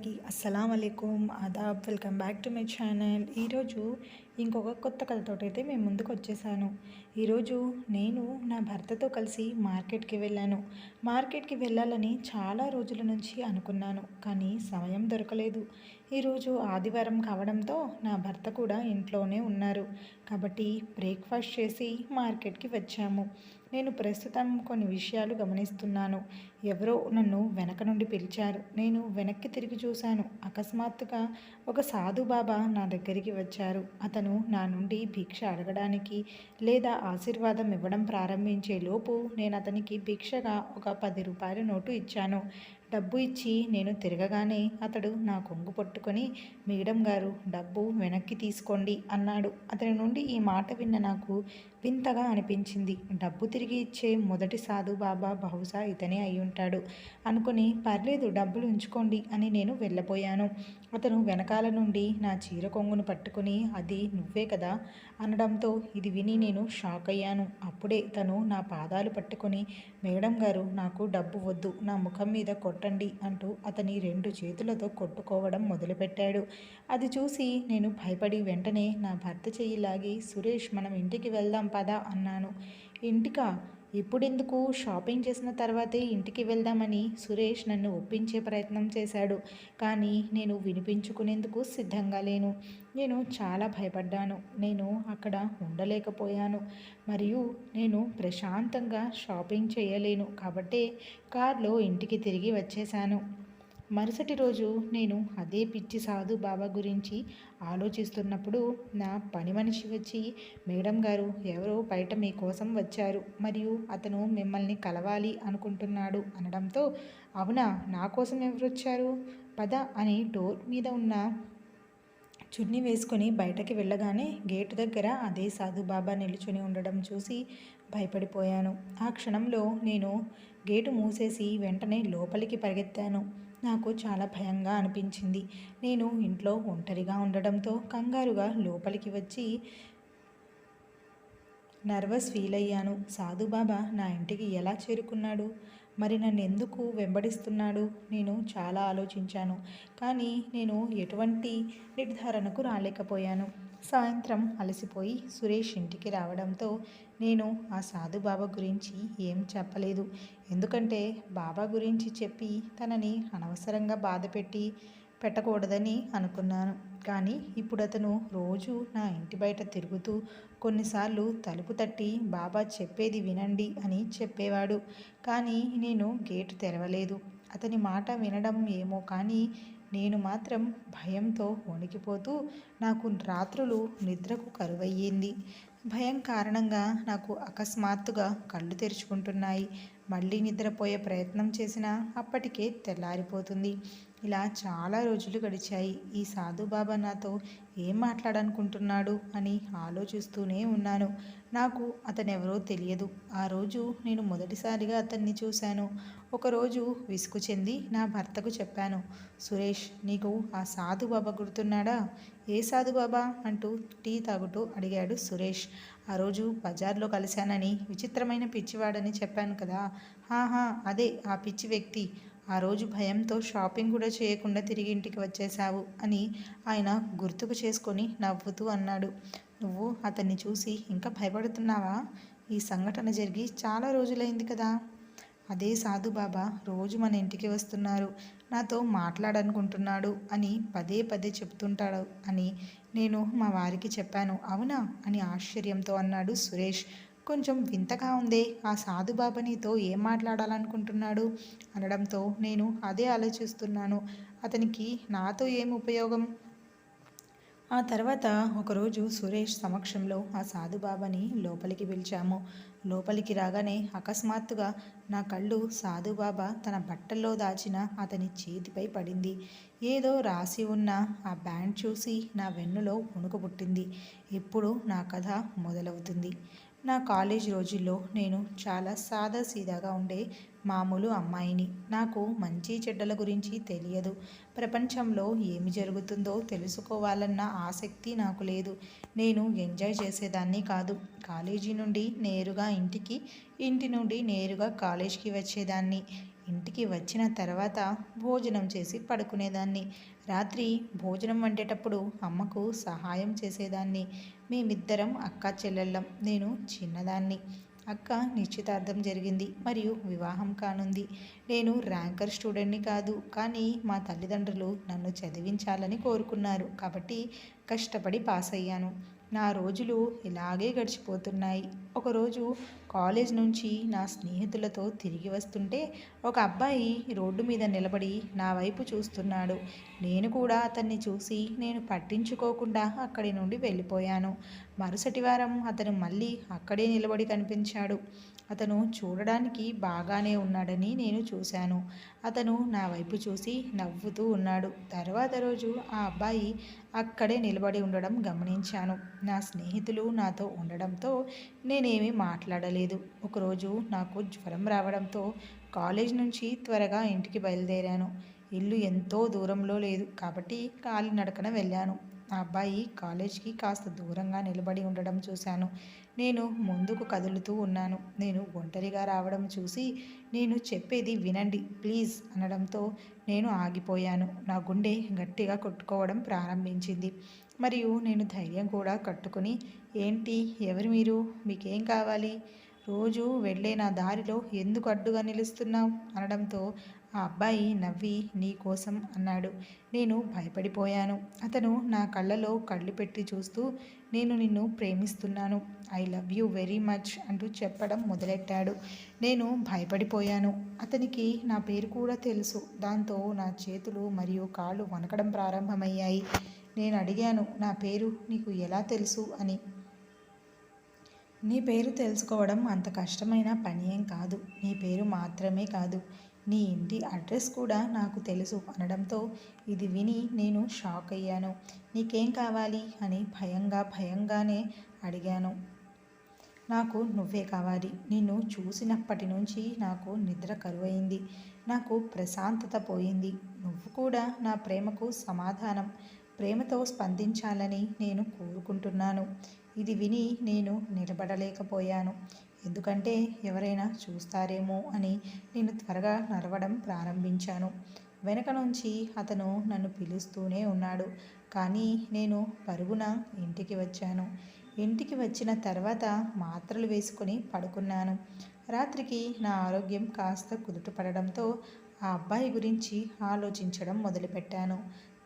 అందరికీ అస్సలం అలైకుమ్ Aadab welcome back to my channel. ఈరోజు ఇంకొక కొత్త కథతోటి అయితే మేము ముందుకు వచ్చేసాను. ఈరోజు నేను నా భర్తతో కలిసి మార్కెట్కి వెళ్ళాను. మార్కెట్కి వెళ్ళాలని చాలా రోజుల నుంచి అనుకున్నాను కానీ సమయం దొరకలేదు. ఈరోజు ఆదివారం కావడంతో నా భర్త కూడా ఇంట్లోనే ఉన్నారు. కాబట్టి బ్రేక్ఫాస్ట్ చేసి మార్కెట్కి వచ్చాము. నేను ప్రస్తుతం కొన్ని విషయాలు గమనిస్తున్నాను. ఎవరో నన్ను వెనక నుండి పిలిచారు. నేను వెనక్కి తిరిగి చూశాను. అకస్మాత్తుగా ఒక సాధు బాబా నా దగ్గరికి వచ్చారు. అతను నా నుండి భిక్ష అడగడానికి లేదా ఆశీర్వాదం ఇవ్వడం ప్రారంభించే లోపు నేను అతనికి భిక్షగా ఒక పది రూపాయల నోటు ఇచ్చాను. డబ్బు ఇచ్చి నేను తిరగగానే అతడు నా కొంగు పట్టుకొని మేడం గారు డబ్బు వెనక్కి తీసుకోండి అన్నాడు. అతని నుండి ఈ మాట విన్న నాకు వింతగా అనిపించింది. డబ్బు తిరిగి ఇచ్చే మొదటి సాధు బాబా బహుశా ఇతనే అయి ఉంటాడు. అనుకుని పర్లేదు డబ్బులు ఉంచుకోండి అని నేను వెళ్ళబోయాను. అతను వెనకాల నుండి నా చీర కొంగును పట్టుకుని అది నువ్వే కదా అనడంతో ఇది విని నేను షాక్ అయ్యాను అప్పుడే తను నా పాదాలు పట్టుకొని మేడం గారు నాకు డబ్బు వద్దు నా ముఖం మీద కొట్టండి అంటూ అతని రెండు చేతులతో కొట్టుకోవడం మొదలుపెట్టాడు. అది చూసి నేను భయపడి వెంటనే నా భర్త చెయ్యి లాగి సురేష్ మనం ఇంటికి వెళ్దాం పదా అన్నాను. ఇంటికా? ఇప్పుడెందుకు? షాపింగ్ చేసిన తర్వాతే ఇంటికి వెళ్దామని సురేష్ నన్ను ఒప్పించే ప్రయత్నం చేశాడు. కానీ నేను వినిపించుకునేందుకు సిద్ధంగా లేను. నేను చాలా భయపడ్డాను. నేను అక్కడ ఉండలేకపోయాను. మరియు నేను ప్రశాంతంగా షాపింగ్ చేయలేను. కాబట్టే కార్లో ఇంటికి తిరిగి వచ్చేశాను. మరుసటి రోజు నేను అదే పిచ్చి సాధు బాబా గురించి ఆలోచిస్తున్నప్పుడు నా పని మనిషి వచ్చి మేడం గారు ఎవరో బయట మీకోసం వచ్చారు మరియు అతను మిమ్మల్ని కలవాలి అనుకుంటున్నాడు అనడంతో అవునా నా కోసం ఎవరు వచ్చారు? పద అని డోర్ మీద ఉన్న చున్నీ వేసుకొని బయటకి వెళ్ళగానే గేటు దగ్గర అదే సాధుబాబా నిలుచుని ఉండడం చూసి భయపడిపోయాను. ఆ క్షణంలో నేను గేటు మూసేసి వెంటనే లోపలికి పరిగెత్తాను. నాకు చాలా భయంగా అనిపించింది. నేను ఇంట్లో ఒంటరిగా ఉండడంతో కంగారుగా లోపలికి వచ్చి నర్వస్ ఫీల్ అయ్యాను. సాధుబాబా నా ఇంటికి ఎలా చేరుకున్నాడు? మరి నన్ను ఎందుకు వెంబడిస్తున్నాడు? నేను చాలా ఆలోచించాను. కానీ నేను ఎటువంటి నిర్ధారణకు రాలేకపోయాను. సాయంత్రం అలసిపోయి సురేష్ ఇంటికి రావడంతో నేను ఆ సాధు బాబా గురించి ఏం చెప్పలేదు. ఎందుకంటే బాబా గురించి చెప్పి తనని అనవసరంగా బాధపెట్టి పెట్టకూడదని అనుకున్నాను. కానీ ఇప్పుడు అతను రోజు నా ఇంటి బయట తిరుగుతూ కొన్నిసార్లు తలుపు తట్టి బాబా చెప్పేది వినండి అని చెప్పేవాడు. కానీ నేను గేటు తెరవలేదు. అతని మాట వినడం ఏమో కానీ నేను మాత్రం భయంతో వణికిపోతూ నాకు రాత్రులు నిద్రకు కరువయ్యింది. భయం కారణంగా నాకు అకస్మాత్తుగా కళ్ళు తెరుచుకుంటున్నాయి. మళ్ళీ నిద్రపోయే ప్రయత్నం చేసినా అప్పటికే తెల్లారిపోతుంది. ఇలా చాలా రోజులు గడిచాయి. ఈ సాధుబాబా నాతో ఏం మాట్లాడనుకుంటున్నాడు అని ఆలోచిస్తూనే ఉన్నాను. నాకు అతనెవరో తెలియదు. ఆ రోజు నేను మొదటిసారిగా అతన్ని చూశాను. ఒకరోజు విసుగు చెంది నా భర్తకు చెప్పాను సురేష్ నీకు ఆ సాధుబాబా గుర్తున్నాడా? ఏ సాధుబాబా? అంటూ టీ తాగుతూ అడిగాడు సురేష్. ఆ రోజు బజార్లో కలిశానని విచిత్రమైన పిచ్చివాడని చెప్పాను కదా. హాహా అదే ఆ పిచ్చి వ్యక్తి. ఆ రోజు భయంతో షాపింగ్ కూడా చేయకుండా తిరిగి ఇంటికి వచ్చేశావు అని ఆయన గుర్తుకు చేసుకొని నవ్వుతూ అన్నాడు. నువ్వు అతన్ని చూసి ఇంకా భయపడుతున్నావా? ఈ సంఘటన జరిగి చాలా రోజులైంది కదా. అదే సాధుబాబా రోజు మన ఇంటికి వస్తున్నారు. నాతో మాట్లాడనుకుంటున్నాడు అని పదే పదే చెప్తుంటాడు అని నేను మా వారికి చెప్పాను. అవునా? అని ఆశ్చర్యంతో అన్నాడు సురేష్. కొంచెం వింతగా ఉందే. ఆ సాధుబాబా నీతో ఏం మాట్లాడాలనుకుంటున్నాడు? అనడంతో నేను అదే ఆలోచిస్తున్నాను. అతనికి నాతో ఏం ఉపయోగం? ఆ తర్వాత ఒకరోజు సురేష్ సమక్షంలో ఆ సాధుబాబాని లోపలికి పిలిచాము. లోపలికి రాగానే అకస్మాత్తుగా నా కళ్ళు సాధుబాబా తన బట్టల్లో దాచిన అతని చేతిపై పడింది. ఏదో రాసి ఉన్న ఆ బ్యాండ్ చూసి నా వెన్నులో వణుకు పుట్టింది. ఇప్పుడు నా కథ మొదలవుతుంది. నా కాలేజ్ రోజుల్లో నేను చాలా సాదా సీదాగా ఉండే మామూలు అమ్మాయిని. నాకు మంచి చెడ్డల గురించి తెలియదు. ప్రపంచంలో ఏమి జరుగుతుందో తెలుసుకోవాలన్న ఆసక్తి నాకు లేదు. నేను ఎంజాయ్ చేసేదాన్ని కాదు. కాలేజీ నుండి నేరుగా ఇంటికి ఇంటి నుండి నేరుగా కాలేజ్కి వచ్చేదాన్ని. ఇంటికి వచ్చిన తర్వాత భోజనం చేసి పడుకునేదాన్ని. రాత్రి భోజనం వండేటప్పుడు అమ్మకు సహాయం చేసేదాన్ని. మేమిద్దరం అక్క చెల్లెళ్ళం. నేను చిన్నదాన్ని. అక్క నిశ్చితార్థం జరిగింది మరియు వివాహం కానుంది. నేను ర్యాంకర్ స్టూడెంట్ని కాదు కానీ మా తల్లిదండ్రులు నన్ను చదివించాలని కోరుకున్నారు. కాబట్టి కష్టపడి పాస్ అయ్యాను నా రోజులు ఇలాగే గడిచిపోతున్నాయి. ఒకరోజు కాలేజ్ నుంచి నా స్నేహితులతో తిరిగి వస్తుంటే ఒక అబ్బాయి రోడ్డు మీద నిలబడి నా వైపు చూస్తున్నాడు. నేను కూడా అతన్ని చూసి నేను పట్టించుకోకుండా అక్కడి నుండి వెళ్ళిపోయాను. మరుసటి వారం అతను మళ్ళీ అక్కడే నిలబడి కనిపించాడు. అతను చూడడానికి బాగానే ఉన్నాడని నేను చూశాను. అతను నా వైపు చూసి నవ్వుతూ ఉన్నాడు. తర్వాత రోజు ఆ అబ్బాయి అక్కడే నిలబడి ఉండడం గమనించాను. నా స్నేహితులు నాతో ఉండడంతో నేనేమీ మాట్లాడలేదు. ఒకరోజు నాకు జ్వరం రావడంతో కాలేజ్ నుంచి త్వరగా ఇంటికి బయలుదేరాను. ఇల్లు ఎంతో దూరంలో లేదు కాబట్టి కాలినడకన వెళ్ళాను. ఆ అబ్బాయి కాలేజ్కి కాస్త దూరంగా నిలబడి ఉండడం చూశాను. నేను ముందుకు కదులుతూ ఉన్నాను. నేను ఒంటరిగా రావడం చూసి నేను చెప్పేది వినండి ప్లీజ్ అనడంతో నేను ఆగిపోయాను. నా గుండె గట్టిగా కొట్టుకోవడం ప్రారంభించింది. మరియు నేను ధైర్యం కూడా కట్టుకుని ఏంటి? ఎవరు మీరు? మీకేం కావాలి? రోజు వెళ్ళే నా దారిలో ఎందుకు అడ్డుగా నిలుస్తున్నావు? అనడంతో ఆ అబ్బాయి నవ్వి నీ కోసం అన్నాడు. నేను భయపడిపోయాను. అతను నా కళ్ళలో కళ్ళు పెట్టి చూస్తూ నేను నిన్ను ప్రేమిస్తున్నాను. I love you very much అంటూ చెప్పడం మొదలెట్టాడు. నేను భయపడిపోయాను. అతనికి నా పేరు కూడా తెలుసు. దాంతో నా చేతులు మరియు కాళ్ళు వణకడం ప్రారంభమయ్యాయి. నేను అడిగాను నా పేరు నీకు ఎలా తెలుసు? అని. నీ పేరు తెలుసుకోవడం అంత కష్టమైన పని ఏం కాదు. నీ పేరు మాత్రమే కాదు. నీ ఇంటి అడ్రస్ కూడా నాకు తెలుసు అనడంతో ఇది విని నేను షాక్ అయ్యాను నీకేం కావాలి? అని భయంగా భయంగానే అడిగాను. నాకు నువ్వే కావాలి. నిన్ను చూసినప్పటి నుంచి నాకు నిద్ర కరువైంది. నాకు ప్రశాంతత పోయింది. నువ్వు కూడా నా ప్రేమకు సమాధానం ప్రేమతో స్పందించాలని నేను కోరుకుంటున్నాను. ఇది విని నేను నిలబడలేకపోయాను. ఎందుకంటే ఎవరైనా చూస్తారేమో అని నేను త్వరగా నడవడం ప్రారంభించాను. వెనక నుంచి అతను నన్ను పిలుస్తూనే ఉన్నాడు. కానీ నేను పరుగున ఇంటికి వచ్చాను. ఇంటికి వచ్చిన తర్వాత మాత్రలు వేసుకొని పడుకున్నాను. రాత్రికి నా ఆరోగ్యం కాస్త కుదుటపడడంతో ఆ అబ్బాయి గురించి ఆలోచించడం మొదలుపెట్టాను.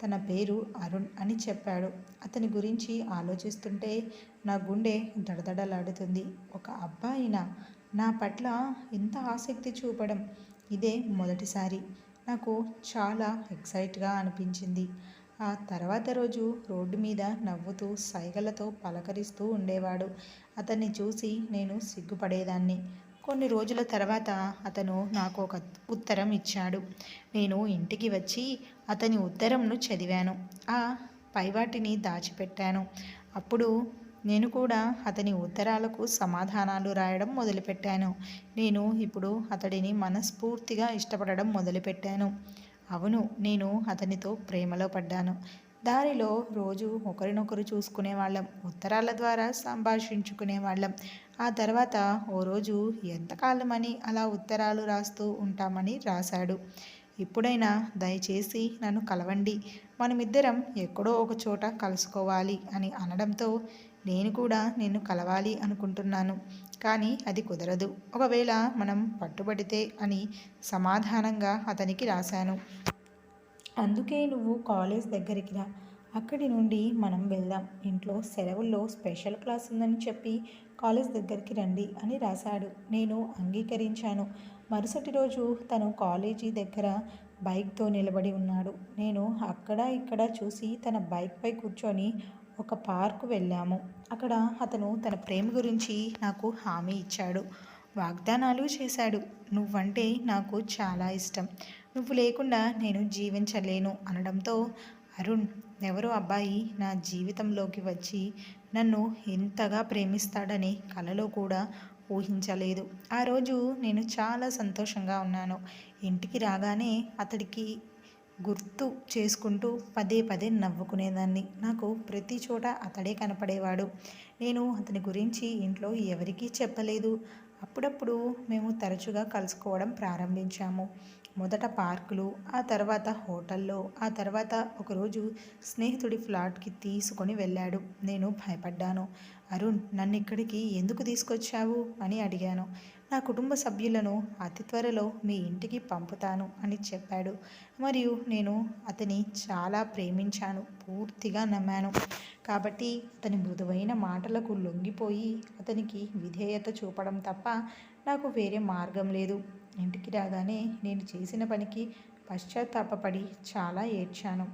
తన పేరు అరుణ్ అని చెప్పాడు. అతని గురించి ఆలోచిస్తుంటే నా గుండె దడదడలాడుతుంది. ఒక అబ్బాయిన నా పట్ల ఇంత ఆసక్తి చూపడం ఇదే మొదటిసారి. నాకు చాలా ఎక్సైట్గా అనిపించింది. ఆ తర్వాత రోజు రోడ్డు మీద నవ్వుతూ సైగలతో పలకరిస్తూ ఉండేవాడు. అతన్ని చూసి నేను సిగ్గుపడేదాన్ని. కొన్ని రోజుల తర్వాత అతను నాకు ఒక ఉత్తరం ఇచ్చాడు. నేను ఇంటికి వచ్చి అతని ఉత్తరంను చదివాను. ఆ పైవాటిని దాచిపెట్టాను. అప్పుడు నేను కూడా అతని ఉత్తరాలకు సమాధానాలు రాయడం మొదలుపెట్టాను. నేను ఇప్పుడు అతడిని మనస్ఫూర్తిగా ఇష్టపడడం మొదలుపెట్టాను. అవును నేను అతనితో ప్రేమలో పడ్డాను. దారిలో రోజు ఒకరినొకరు చూసుకునే వాళ్ళం ఉత్తరాల ద్వారా సంభాషించుకునే వాళ్ళం ఆ తర్వాత ఓ రోజు ఎంతకాలమని అలా ఉత్తరాలు రాస్తూ ఉంటామని రాశాడు. ఇప్పుడైనా దయచేసి నన్ను కలవండి. మనమిద్దరం ఎక్కడో ఒక చోట కలుసుకోవాలి అని అనడంతో నేను కూడా నిన్ను కలవాలి అనుకుంటున్నాను. కానీ అది కుదరదు. ఒకవేళ మనం పట్టుబడితే అని సమాధానంగా అతనికి రాశాను. అందుకే నువ్వు కాలేజ్ దగ్గరికి రా. అక్కడి నుండి మనం వెళ్దాం. ఇంట్లో సెలవుల్లో స్పెషల్ క్లాస్ ఉందని చెప్పి కాలేజ్ దగ్గరికి రండి అని రాశాడు. నేను అంగీకరించాను. మరుసటి రోజు తను కాలేజీ దగ్గర బైక్తో నిలబడి ఉన్నాడు. నేను అక్కడ ఇక్కడ చూసి తన బైక్పై కూర్చొని ఒక పార్కు వెళ్ళాము. అక్కడ అతను తన ప్రేమ గురించి నాకు హామీ ఇచ్చాడు. వాగ్దానాలు చేశాడు. నువ్వంటే నాకు చాలా ఇష్టం. నువ్వు లేకుండా నేను జీవించలేను అనడంతో అరుణ్ ఎవరో అబ్బాయి నా జీవితంలోకి వచ్చి నన్ను ఎంతగా ప్రేమిస్తాడని కలలో కూడా ఊహించలేదు. ఆ రోజు నేను చాలా సంతోషంగా ఉన్నాను. ఇంటికి రాగానే అతడికి గుర్తు చేసుకుంటూ పదే పదే నవ్వుకునేదాన్ని. నాకు ప్రతి చోట అతడే కనపడేవాడు. నేను అతని గురించి ఇంట్లో ఎవరికీ చెప్పలేదు. అప్పుడప్పుడు మేము తరచుగా కలుసుకోవడం ప్రారంభించాము. మొదట పార్కులు ఆ తర్వాత హోటల్లో ఆ తర్వాత ఒకరోజు స్నేహితుడి ఫ్లాట్కి తీసుకొని వెళ్ళాడు. నేను భయపడ్డాను. అరుణ్ నన్ను ఇక్కడికి ఎందుకు తీసుకొచ్చావు? అని అడిగాను. నా కుటుంబ సభ్యులను అతి త్వరలో మీ ఇంటికి పంపుతాను అని చెప్పాడు. మరియు నేను అతని చాలా ప్రేమించాను. పూర్తిగా నమ్మాను. కాబట్టి అతని మృదువైన మాటలకు లొంగిపోయి అతనికి విధేయత చూపడం తప్ప నాకు వేరే మార్గం లేదు. ఇంటికి రాగానే నేను చేసిన పనికి పశ్చాత్తాపపడి చాలా ఏడ్చాను.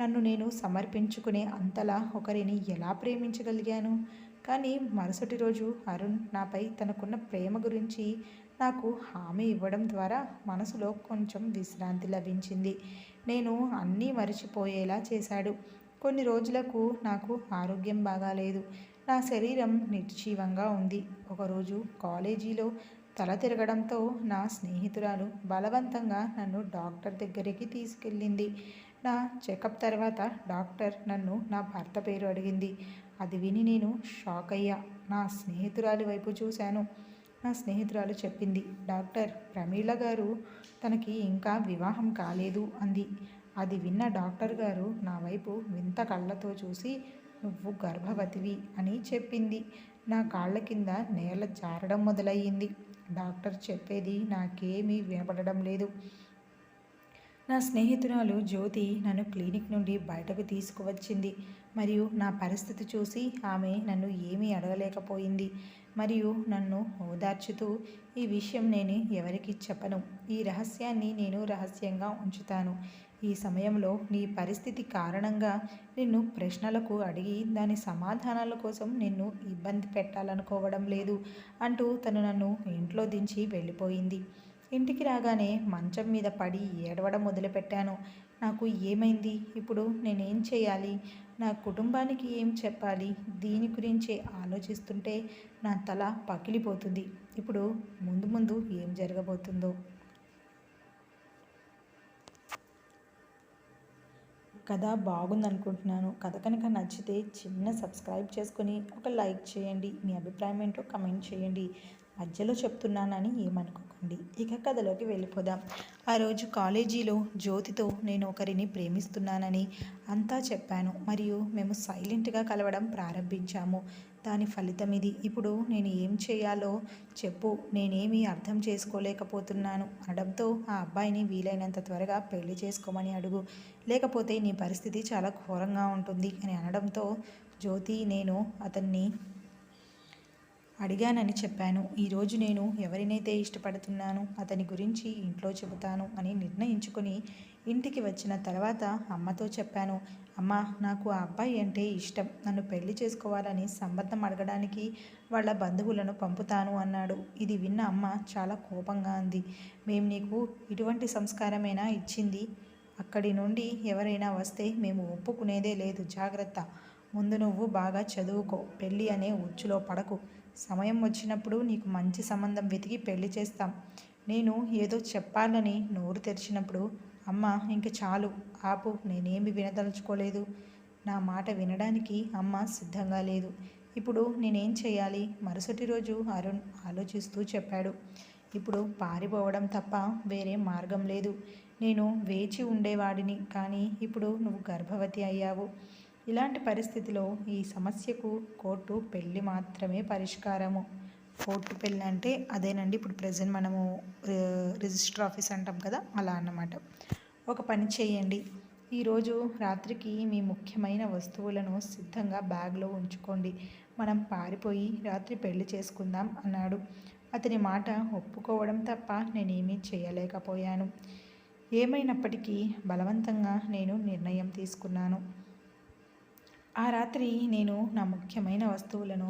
నన్ను నేను సమర్పించుకునే అంతలా ఒకరిని ఎలా ప్రేమించగలిగాను? కానీ మరుసటి రోజు అరుణ్ నాపై తనకున్న ప్రేమ గురించి నాకు హామీ ఇవ్వడం ద్వారా మనసులో కొంచెం విశ్రాంతి లభించింది. నేను అన్నీ మరిచిపోయేలా చేశాడు. కొన్ని రోజులకు నాకు ఆరోగ్యం బాగాలేదు. నా శరీరం నిర్జీవంగా ఉంది. ఒకరోజు కాలేజీలో తల తిరగడంతో నా స్నేహితురాలు బలవంతంగా నన్ను డాక్టర్ దగ్గరికి తీసుకెళ్ళింది. నా చెకప్ తర్వాత డాక్టర్ నన్ను నా భర్త పేరు అడిగింది. అది విని నేను షాక్ అయ్యా. నా స్నేహితురాలి వైపు చూశాను. నా స్నేహితురాలు చెప్పింది డాక్టర్ ప్రమీళ గారు తనకి ఇంకా వివాహం కాలేదు అంది. అది విన్న డాక్టర్ గారు నా వైపు వింత కళ్ళతో చూసి నువ్వు గర్భవతివి అని చెప్పింది. నా కాళ్ళ కింద నేల జారడం మొదలయ్యింది. డాక్టర్ చెప్పేది నాకేమీ వినపడడం లేదు. నా స్నేహితురాలు జ్యోతి నన్ను క్లినిక్ నుండి బయటకు తీసుకువచ్చింది. మరియు నా పరిస్థితి చూసి ఆమె నన్ను ఏమీ అడగలేకపోయింది. మరియు నన్ను ఓదార్చుతూ ఈ విషయం నేను ఎవరికి చెప్పను. ఈ రహస్యాన్ని నేను రహస్యంగా ఉంచుతాను. ఈ సమయంలో నీ పరిస్థితి కారణంగా నిన్ను ప్రశ్నలకు అడిగి దాని సమాధానాల కోసం నిన్ను ఇబ్బంది పెట్టాలనుకోవడం లేదు అంటూ తను నన్ను ఇంట్లో దించి వెళ్ళిపోయింది. ఇంటికి రాగానే మంచం మీద పడి ఏడవడం మొదలుపెట్టాను. నాకు ఏమైంది? ఇప్పుడు నేనేం చేయాలి? నా కుటుంబానికి ఏం చెప్పాలి? దీని గురించి ఆలోచిస్తుంటే నా తల పగిలిపోతుంది. ఇప్పుడు ముందు ముందు ఏం జరగబోతుందో కథ బాగుందనుకుంటున్నాను. కథ కనుక నచ్చితే చిన్న సబ్స్క్రైబ్ చేసుకొని ఒక లైక్ చేయండి. మీ అభిప్రాయం ఏంటో కమెంట్ చేయండి. మధ్యలో చెప్తున్నానని ఏమనుకోకండి. ఇక కథలోకి వెళ్ళిపోదాం. ఆ రోజు కాలేజీలో జ్యోతితో నేను ఒకరిని ప్రేమిస్తున్నానని అంతా చెప్పాను. మరియు మేము సైలెంట్గా కలవడం ప్రారంభించాము. దాని ఫలితం ఇది. ఇప్పుడు నేను ఏం చేయాలో చెప్పు. నేనేమీ అర్థం చేసుకోలేకపోతున్నాను. అనడంతో ఆ అబ్బాయిని వీలైనంత త్వరగా పెళ్ళి చేసుకోమని అడుగు. లేకపోతే నీ పరిస్థితి చాలా ఘోరంగా ఉంటుంది అని అనడంతో జ్యోతి నేను అతన్ని అడిగానని చెప్పాను. ఈరోజు నేను ఎవరినైతే ఇష్టపడుతున్నాను అతని గురించి ఇంట్లో చెబుతాను అని నిర్ణయించుకొని ఇంటికి వచ్చిన తర్వాత అమ్మతో చెప్పాను అమ్మ నాకు ఆ అబ్బాయి అంటే ఇష్టం. నన్ను పెళ్ళి చేసుకోవాలని సంబంధం అడగడానికి వాళ్ళ బంధువులను పంపుతాను అన్నాడు. ఇది విన్న అమ్మ చాలా కోపంగా అంది. మేము నీకు ఇటువంటి సంస్కారమైనా ఇచ్చింది? అక్కడి నుండి ఎవరైనా వస్తే మేము ఒప్పుకునేదే లేదు. జాగ్రత్త. ముందు నువ్వు బాగా చదువుకో. పెళ్ళి అనే ఉచ్చులో పడకు. సమయం వచ్చినప్పుడు నీకు మంచి సంబంధం వెతికి పెళ్ళి చేస్తాం. నేను ఏదో చెప్పాలని నోరు తెరిచినప్పుడు అమ్మ ఇంక చాలు. ఆపు నేనేమి వినదలుచుకోలేదు. నా మాట వినడానికి అమ్మ సిద్ధంగా లేదు. ఇప్పుడు నేనేం చేయాలి మరుసటి రోజు అరుణ్ ఆలోచిస్తూ చెప్పాడు. ఇప్పుడు పారిపోవడం తప్ప వేరే మార్గం లేదు. నేను వేచి ఉండేవాడిని కానీ ఇప్పుడు నువ్వు గర్భవతి అయ్యావు. ఇలాంటి పరిస్థితిలో ఈ సమస్యకు కోర్టు పెళ్ళి మాత్రమే పరిష్కారము. కోర్టు పెళ్ళి అంటే అదేనండి. ఇప్పుడు ప్రజెంట్ మనము రిజిస్టర్ ఆఫీస్ అంటాం కదా అలా అన్నమాట. ఒక పని చేయండి. ఈరోజు రాత్రికి మీ ముఖ్యమైన వస్తువులను సిద్ధంగా బ్యాగ్లో ఉంచుకోండి. మనం పారిపోయి రాత్రి పెళ్ళి చేసుకుందాం అన్నాడు. అతని మాట ఒప్పుకోవడం తప్ప నేనేమీ చేయలేకపోయాను. ఏమైనప్పటికీ బలవంతంగా నేను నిర్ణయం తీసుకున్నాను. ఆ రాత్రి నేను నా ముఖ్యమైన వస్తువులను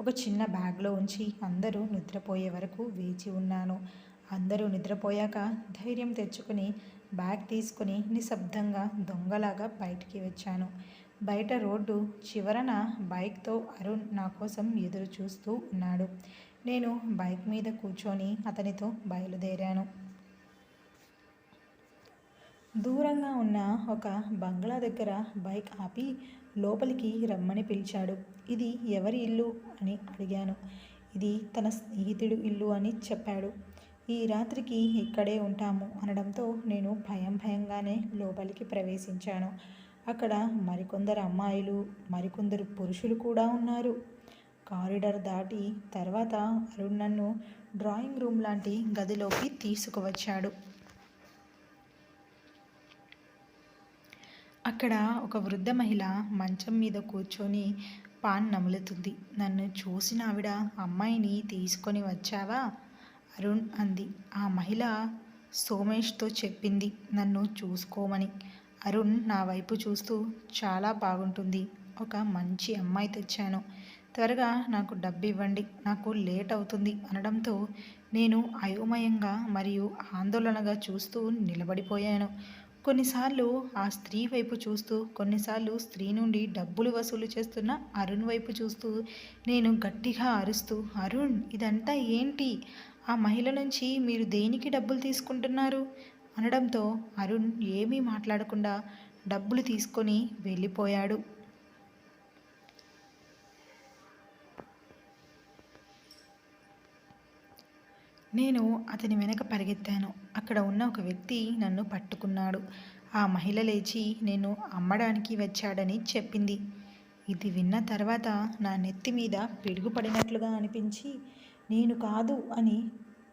ఒక చిన్న బ్యాగ్లో ఉంచి అందరూ నిద్రపోయే వరకు వేచి ఉన్నాను. అందరూ నిద్రపోయాక ధైర్యం తెచ్చుకుని బ్యాగ్ తీసుకుని నిశ్శబ్దంగా దొంగలాగా బయటికి వచ్చాను. బయట రోడ్డు చివరన బైక్తో అరుణ్ నా కోసం ఎదురు చూస్తూ ఉన్నాడు. నేను బైక్ మీద కూర్చొని అతనితో బయలుదేరాను. దూరంగా ఉన్న ఒక బంగ్లా దగ్గర బైక్ ఆపి లోపలికి రమ్మని పిలిచాడు. ఇది ఎవరి ఇల్లు? అని అడిగాను. ఇది తన స్నేహితుడు ఇల్లు అని చెప్పాడు. ఈ రాత్రికి ఇక్కడే ఉంటాము అనడంతో నేను భయం భయంగానే లోపలికి ప్రవేశించాను. అక్కడ మరికొందరు అమ్మాయిలు మరికొందరు పురుషులు కూడా ఉన్నారు. కారిడార్ దాటి తర్వాత అరుణ్ నన్ను డ్రాయింగ్ రూమ్ లాంటి గదిలోకి తీసుకువచ్చాడు. అక్కడ ఒక వృద్ధ మహిళ మంచం మీద కూర్చొని పాన్ నములుతుంది. నన్ను చూసిన ఆవిడ అమ్మాయిని తీసుకొని వచ్చావా? అరుణ్ అంది. ఆ మహిళ సోమేష్తో చెప్పింది నన్ను చూసుకోమని. అరుణ్ నా వైపు చూస్తూ చాలా బాగుంటుంది. ఒక మంచి అమ్మాయి తెచ్చాను. త్వరగా నాకు డబ్బు ఇవ్వండి నాకు లేట్ అవుతుంది అనడంతో నేను అయోమయంగా మరియు ఆందోళనగా చూస్తూ నిలబడిపోయాను. కొన్నిసార్లు ఆ స్త్రీ వైపు చూస్తూ కొన్నిసార్లు స్త్రీ నుండి డబ్బులు వసూలు చేస్తున్న అరుణ్ వైపు చూస్తూ నేను గట్టిగా అరుస్తూ అరుణ్ ఇదంతా ఏంటి? ఆ మహిళ నుంచి మీరు దేనికి డబ్బులు తీసుకుంటున్నారు? అనడంతో అరుణ్ ఏమీ మాట్లాడకుండా డబ్బులు తీసుకొని వెళ్ళిపోయాడు. నేను అతని వెనక పరిగెత్తాను. అక్కడ ఉన్న ఒక వ్యక్తి నన్ను పట్టుకున్నాడు. ఆ మహిళ లేచి నేను అమ్మడానికి వచ్చాడని చెప్పింది. ఇది విన్న తర్వాత నా నెత్తి మీద పిడుగుపడినట్లుగా అనిపించి నేను కాదు అని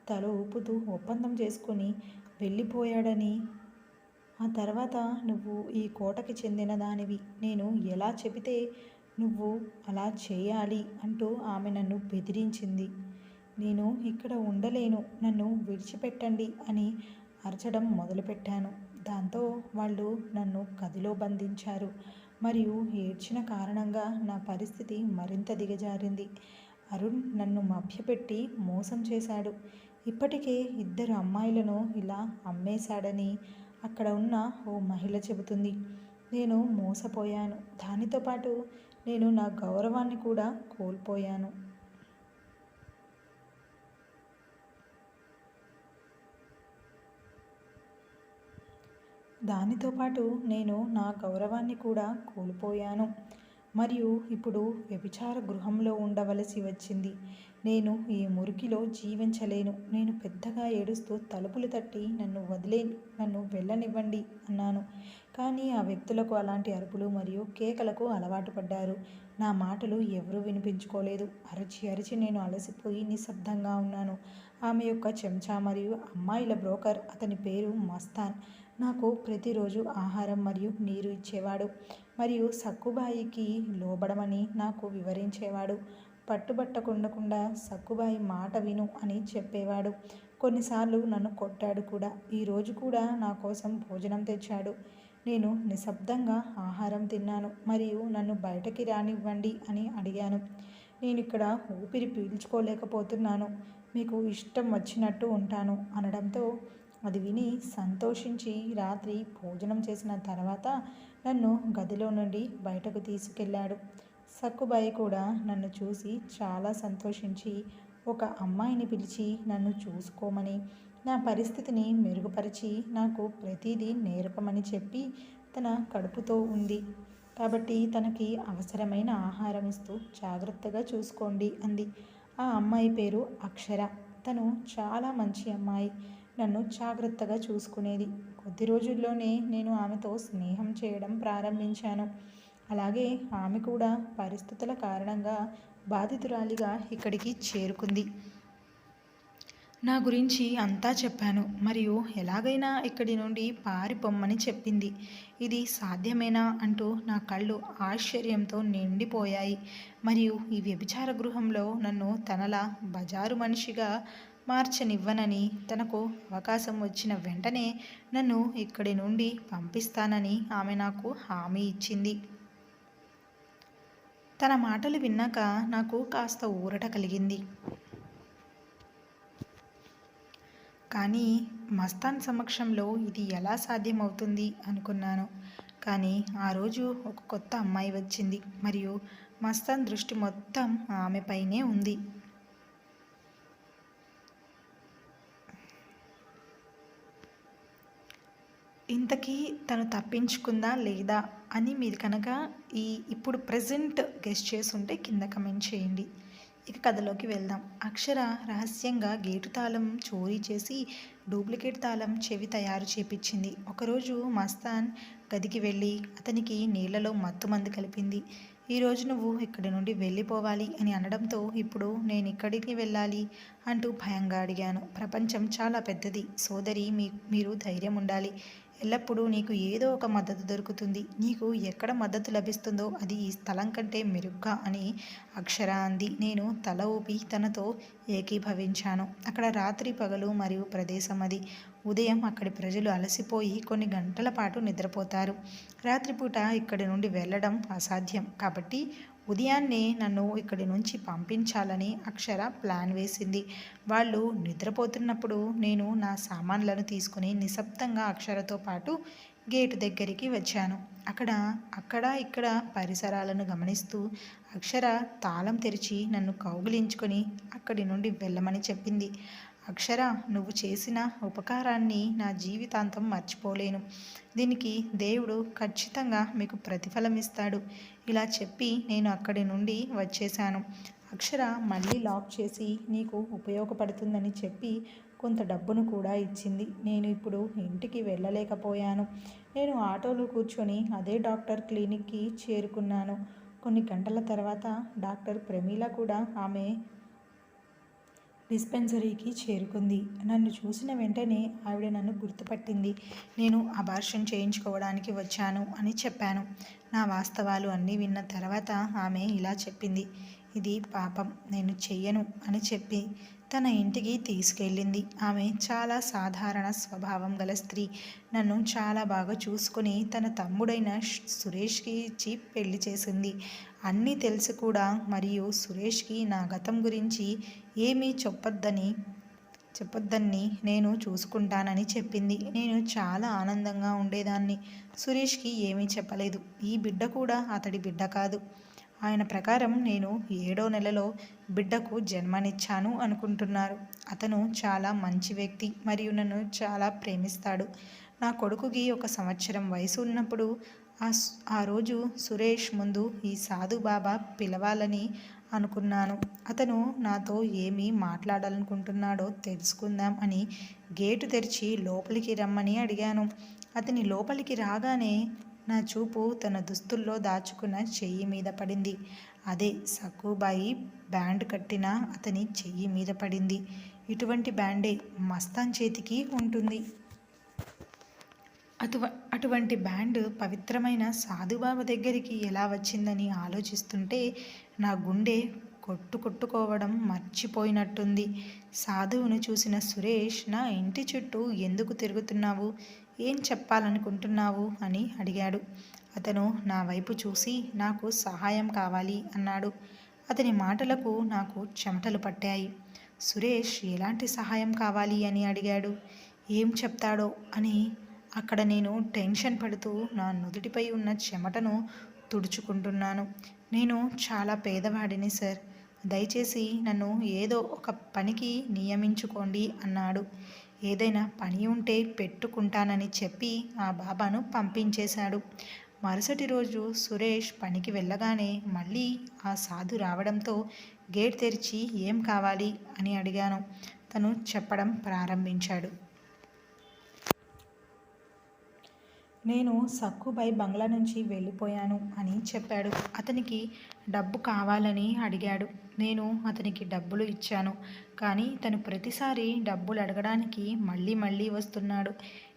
తల ఊపుతూ ఒప్పందం చేసుకొని వెళ్ళిపోయాడని. ఆ తర్వాత నువ్వు ఈ కోటకి చెందిన దానివి. నేను ఎలా చెబితే నువ్వు అలా చేయాలి అంటూ ఆమె నన్ను బెదిరించింది. నేను ఇక్కడ ఉండలేను నన్ను విడిచిపెట్టండి అని అరచడం మొదలుపెట్టాను. దాంతో వాళ్ళు నన్ను గదిలో బంధించారు. మరియు ఏడ్చిన కారణంగా నా పరిస్థితి మరింత దిగజారింది. అరుణ్ నన్ను మభ్యపెట్టి మోసం చేశాడు. ఇప్పటికే ఇద్దరు అమ్మాయిలను ఇలా అమ్మేశాడని అక్కడ ఉన్న ఓ మహిళ చెబుతుంది. నేను మోసపోయాను. దానితో పాటు నేను నా గౌరవాన్ని కూడా కోల్పోయాను. దానితో పాటు నేను నా గౌరవాన్ని కూడా కోల్పోయాను. మరియు ఇప్పుడు వ్యభిచార గృహంలో ఉండవలసి వచ్చింది. నేను ఈ మురికిలో జీవించలేను. నేను పెద్దగా ఏడుస్తూ తలుపులు తట్టి నన్ను వదిలే నన్ను వెళ్ళనివ్వండి అన్నాను. కానీ ఆ వ్యక్తులకు అలాంటి అరుపులు మరియు కేకలకు అలవాటు పడ్డారు. నా మాటలు ఎవరూ వినిపించుకోలేదు. అరచి అరిచి నేను అలసిపోయి నిశ్శబ్దంగా ఉన్నాను. ఆమె యొక్క చెంచా మరియు అమ్మాయిల బ్రోకర్ అతని పేరు మస్తాన్. నాకు ప్రతిరోజు ఆహారం మరియు నీరు ఇచ్చేవాడు మరియు సక్కుబాయికి లోబడమని నాకు వివరించేవాడు. పట్టుబట్టకుండకుండా సక్కుబాయి మాట విను అని చెప్పేవాడు. కొన్నిసార్లు నన్ను కొట్టాడు కూడా. ఈరోజు కూడా నా కోసం భోజనం తెచ్చాడు. నేను నిశ్శబ్దంగా ఆహారం తిన్నాను మరియు నన్ను బయటకి రానివ్వండి అని అడిగాను. నేను ఇక్కడ ఊపిరి పీల్చుకోలేకపోతున్నాను. మీకు ఇష్టం వచ్చినట్టు ఉంటాను అనడంతో అది విని సంతోషించి రాత్రి భోజనం చేసిన తర్వాత నన్ను గదిలో నుండి బయటకు తీసుకెళ్ళాడు. సక్కుబాయి కూడా నన్ను చూసి చాలా సంతోషించి ఒక అమ్మాయిని పిలిచి నన్ను చూసుకోమని నా పరిస్థితిని మెరుగుపరిచి నాకు ప్రతిదీ నేర్పమని చెప్పి తన కడుపుతో ఉంది. కాబట్టి తనకి అవసరమైన ఆహారం ఇస్తూ జాగ్రత్తగా చూసుకోండి అంది. ఆ అమ్మాయి పేరు అక్షర. తను చాలా మంచి అమ్మాయి. నన్ను జాగ్రత్తగా చూసుకునేది. కొద్ది రోజుల్లోనే నేను ఆమెతో స్నేహం చేయడం ప్రారంభించాను. అలాగే ఆమె కూడా పరిస్థితుల కారణంగా బాధితురాలిగా ఇక్కడికి చేరుకుంది. నా గురించి అంతా చెప్పాను. మరియు ఎలాగైనా ఇక్కడి నుండి పారిపోమ్మని చెప్పింది. ఇది సాధ్యమేనా అంటూ నా కళ్ళు ఆశ్చర్యంతో నిండిపోయాయి. మరియు ఈ వ్యభిచార గృహంలో నన్ను తనలా బజారు మనిషిగా మార్చనివ్వనని తనకు అవకాశం వచ్చిన వెంటనే నన్ను ఇక్కడి నుండి పంపిస్తానని ఆమె నాకు హామీ ఇచ్చింది. తన మాటలు విన్నాక నాకు కాస్త ఊరట కలిగింది. కానీ మస్తాన్ సమక్షంలో ఇది ఎలా సాధ్యమవుతుంది అనుకున్నాను. కానీ ఆ రోజు ఒక కొత్త అమ్మాయి వచ్చింది. మరియు మస్తాన్ దృష్టి మొత్తం ఆమెపైనే ఉంది. ఇంతకీ తను తప్పించుకుందా లేదా అని మీరు కనుక ఈ ఇప్పుడు ప్రజెంట్ గెస్ట్ చేసుంటే కింద కమెంట్ చేయండి. ఇక కథలోకి వెళ్దాం. అక్షర రహస్యంగా గేటు తాళం చోరీ చేసి డూప్లికేట్ తాళం చెవి తయారు చేపించింది. ఒకరోజు మస్తాన్ గదికి వెళ్ళి అతనికి నీళ్ళలో మత్తు మందు కలిపింది. ఈరోజు నువ్వు ఇక్కడి నుండి వెళ్ళిపోవాలి అని అనడంతో ఇప్పుడు నేను ఇక్కడికి వెళ్ళాలి అంటూ భయంగా అడిగాను. ప్రపంచం చాలా పెద్దది. సోదరి మీ మీరు ధైర్యం ఉండాలి. ఎల్లప్పుడూ నీకు ఏదో ఒక మద్దతు దొరుకుతుంది. నీకు ఎక్కడ మద్దతు లభిస్తుందో అది ఈ స్థలం కంటే మెరుగ్గా అని అక్షర అంది. నేను తల ఊపి తనతో ఏకీభవించాను. అక్కడ రాత్రి పగలు మరియు ప్రదేశం అది. ఉదయం అక్కడి ప్రజలు అలసిపోయి కొన్ని గంటల పాటు నిద్రపోతారు. రాత్రిపూట ఇక్కడి నుండి వెళ్ళడం అసాధ్యం. కాబట్టి ఉదయాన్నే నన్ను ఇక్కడి నుంచి పంపించాలని అక్షర ప్లాన్ వేసింది. వాళ్ళు నిద్రపోతున్నప్పుడు నేను నా సామాన్లను తీసుకుని నిశ్శబ్దంగా అక్షరతో పాటు గేటు దగ్గరికి వచ్చాను. అక్కడ అక్కడ ఇక్కడ పరిసరాలను గమనిస్తూ అక్షర తాళం తెరిచి నన్ను కౌగిలించుకొని అక్కడి నుండి వెళ్ళమని చెప్పింది. అక్షర నువ్వు చేసిన ఉపకారాన్ని నా జీవితాంతం మర్చిపోలేను. దీనికి దేవుడు ఖచ్చితంగా మీకు ప్రతిఫలం ఇస్తాడు ఇలా చెప్పి నేను అక్కడి నుండి వచ్చేశాను. అక్షర మళ్ళీ లాక్ చేసి నీకు ఉపయోగపడుతుందని చెప్పి కొంత డబ్బును కూడా ఇచ్చింది. నేను ఇప్పుడు ఇంటికి వెళ్ళలేకపోయాను. నేను ఆటోలో కూర్చొని అదే డాక్టర్ క్లినిక్కి చేరుకున్నాను. కొన్ని గంటల తర్వాత డాక్టర్ ప్రమీల కూడా ఆమె డిస్పెన్సరీకి చేరుకుంది. నన్ను చూసిన వెంటనే ఆవిడ నన్ను గుర్తుపట్టింది. నేను అబార్షన్ చేయించుకోవడానికి వచ్చాను అని చెప్పాను. నా వాస్తవాలు అన్నీ విన్న తర్వాత ఆమె ఇలా చెప్పింది. ఇది పాపం. నేను చెయ్యను అని చెప్పి తన ఇంటికి తీసుకెళ్ళింది. ఆమె చాలా సాధారణ స్వభావం గల స్త్రీ. నన్ను చాలా బాగా చూసుకొని తన తమ్ముడైన సురేష్కి ఇచ్చి పెళ్ళి చేసింది. అన్నీ తెలిసి కూడా. మరియు సురేష్కి నా గతం గురించి ఏమీ చెప్పొద్దని చెప్పొద్దని నేను చూసుకుంటానని చెప్పింది. నేను చాలా ఆనందంగా ఉండేదాన్ని. సురేష్కి ఏమీ చెప్పలేదు. ఈ బిడ్డ కూడా అతడి బిడ్డ కాదు. ఆయన ప్రకారం నేను ఏడో నెలలో బిడ్డకు జన్మనిచ్చాను అనుకుంటున్నారు. అతను చాలా మంచి వ్యక్తి మరియు నన్ను చాలా ప్రేమిస్తాడు. నా కొడుకుకి ఒక సంవత్సరం వయసు ఉన్నప్పుడు ఆ ఆ రోజు సురేష్ ముందు ఈ సాధు బాబా పిలవాలని అనుకున్నాను. అతను నాతో ఏమి మాట్లాడాలనుకుంటున్నాడో తెలుసుకుందాం అని గేటు తెరిచి లోపలికి రమ్మని అడిగాను. అతని లోపలికి రాగానే నా చూపు తన దుస్తుల్లో దాచుకున్న చెయ్యి మీద పడింది. అదే సక్కుబాయి బ్యాండ్ కట్టిన అతని చెయ్యి మీద పడింది. ఇటువంటి బ్యాండే మస్తాన్ చేతికి ఉంటుంది. అటువ అటువంటి బ్యాండ్ పవిత్రమైన సాధుబాబా దగ్గరికి ఎలా వచ్చిందని ఆలోచిస్తుంటే నా గుండె కొట్టు కొట్టుకోవడం మర్చిపోయినట్టుంది. సాధువును చూసిన సురేష్ నా ఇంటి చుట్టూ ఎందుకు తిరుగుతున్నావు? ఏం చెప్పాలనుకుంటున్నావు? అని అడిగాడు. అతను నా వైపు చూసి నాకు సహాయం కావాలి అన్నాడు. అతని మాటలకు నాకు చెమటలు పట్టాయి. సురేష్ ఎలాంటి సహాయం కావాలి అని అడిగాడు. ఏం చెప్తాడో అని అక్కడ నేను టెన్షన్ పడుతూ నా నుదుటిపై ఉన్న చెమటను తుడుచుకుంటున్నాను. నేను చాలా పేదవాడిని సార్. దయచేసి నన్ను ఏదో ఒక పనికి నియమించుకోండి అన్నాడు. ఏదైనా పని ఉంటే పెట్టుకుంటానని చెప్పి ఆ బాబాను పంపించేశాడు. మరుసటి రోజు సురేష్ పనికి వెళ్ళగానే మళ్ళీ ఆ సాధు రావడంతో గేట్ తెరిచి ఏం కావాలి అని అడిగాను. తను చెప్పడం ప్రారంభించాడు. నేను సక్కుబై బంగ్లా నుంచి వెళ్ళిపోయాను అని చెప్పాడు. అతనికి డబ్బు కావాలని అడిగాడు. నేను అతనికి డబ్బులు ఇచ్చాను. కానీ తను ప్రతిసారి డబ్బులు అడగడానికి మళ్ళీ మళ్ళీ వస్తున్నాడు.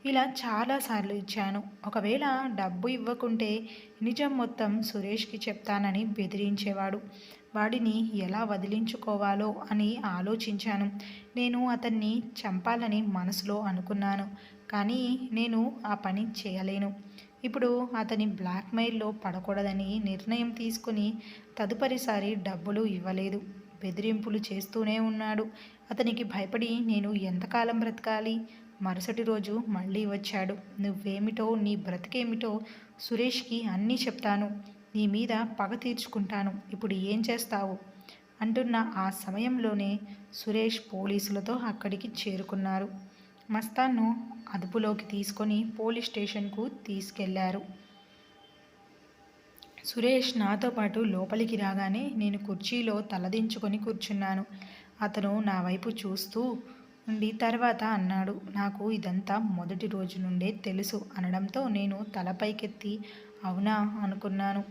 ఇలా చాలాసార్లు ఇచ్చాను. ఒకవేళ డబ్బు ఇవ్వకుంటే నిజం మొత్తం సురేష్కి చెప్తానని బెదిరించేవాడు. వాడిని ఎలా వదిలించుకోవాలో అని ఆలోచించాను. నేను అతన్ని చంపాలని మనసులో అనుకున్నాను కానీ నేను ఆ పని చేయలేను. ఇప్పుడు అతని బ్లాక్మెయిల్లో పడకూడదని నిర్ణయం తీసుకుని తదుపరిసారి డబ్బులు ఇవ్వలేదు. బెదిరింపులు చేస్తూనే ఉన్నాడు. అతనికి భయపడి నేను ఎంతకాలం బ్రతకాలి? మరుసటి రోజు మళ్ళీ వచ్చాడు. నువ్వేమిటో నీ బ్రతికేమిటో సురేష్కి అన్నీ చెప్తాను. నీ మీద పగ తీర్చుకుంటాను. ఇప్పుడు ఏం చేస్తావు? అంటున్న ఆ సమయంలోనే సురేష్ పోలీసులతో అక్కడికి చేరుకున్నారు. మస్తాన్ను అదుపులోకి తీసుకొని పోలీస్ స్టేషన్కు తీసుకెళ్ళారు. సురేష్ నాతో పాటు లోపలికి రాగానే నేను కుర్చీలో తలదించుకొని కూర్చున్నాను. అతను నా వైపు చూస్తూ ఉండి తర్వాత అన్నాడు నాకు ఇదంతా మొదటి రోజు నుండే తెలుసు అనడంతో నేను తలపైకెత్తి అవునా అనుకున్నాను.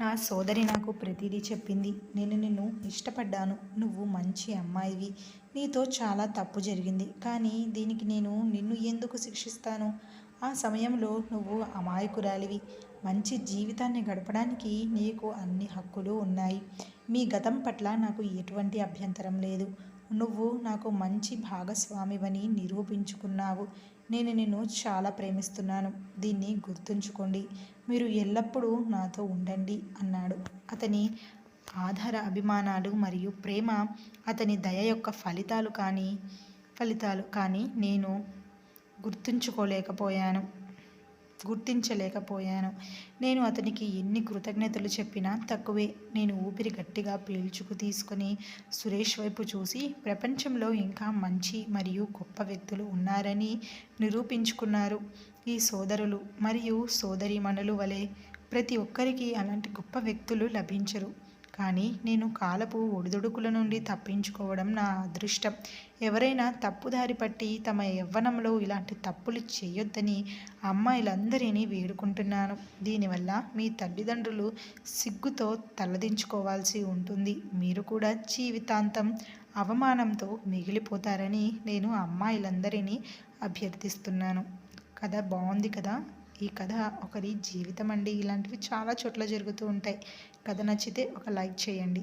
నా సోదరి నాకు ప్రతిదీ చెప్పింది. నేను నిన్ను ఇష్టపడ్డాను. నువ్వు మంచి అమ్మాయివి. నీతో చాలా తప్పు జరిగింది. కానీ దీనికి నేను నిన్ను ఎందుకు శిక్షిస్తాను? ఆ సమయంలో నువ్వు అమాయకురాలివి. మంచి జీవితాన్ని గడపడానికి నీకు అన్ని హక్కులు ఉన్నాయి. మీ గతం పట్ల నాకు ఎటువంటి అభ్యంతరం లేదు. నువ్వు నాకు మంచి భాగస్వామివని నిరూపించుకున్నావు. నేను నిన్ను చాలా ప్రేమిస్తున్నాను. దీన్ని గుర్తుంచుకోండి. మీరు ఎల్లప్పుడూ నాతో ఉండండి అన్నాడు. అతని ఆధార అభిమానాలు మరియు ప్రేమ అతని దయ యొక్క ఫలితాలు కానీ ఫలితాలు కానీ నేను గుర్తుంచుకోలేకపోయాను. గుర్తించలేకపోయాను. నేను అతనికి ఎన్ని కృతజ్ఞతలు చెప్పినా తక్కువే. నేను ఊపిరి గట్టిగా పీల్చుకు తీసుకుని సురేష్ వైపు చూసి ప్రపంచంలో ఇంకా మంచి మరియు గొప్ప వ్యక్తులు ఉన్నారని నిరూపించుకున్నారు ఈ సోదరులు. మరియు సోదరిమణులు వలె ప్రతి ఒక్కరికి అలాంటి గొప్ప వ్యక్తులు లభించరు. కానీ నేను కాలపు ఒడిదుడుకుల నుండి తప్పించుకోవడం నా అదృష్టం. ఎవరైనా తప్పుదారి పట్టి తమ యవ్వనంలో ఇలాంటి తప్పులు చేయొద్దని అమ్మాయిలందరినీ వేడుకుంటున్నాను. దీనివల్ల మీ తల్లిదండ్రులు సిగ్గుతో తలదించుకోవాల్సి ఉంటుంది. మీరు కూడా జీవితాంతం అవమానంతో మిగిలిపోతారని నేను అమ్మాయిలందరినీ అభ్యర్థిస్తున్నాను. కథ బాగుంది కదా? ఈ కథ ఒకరి జీవితం అండి ఇలాంటివి చాలా చోట్ల జరుగుతూ ఉంటాయి. కథ నచ్చితే ఒక లైక్ చేయండి.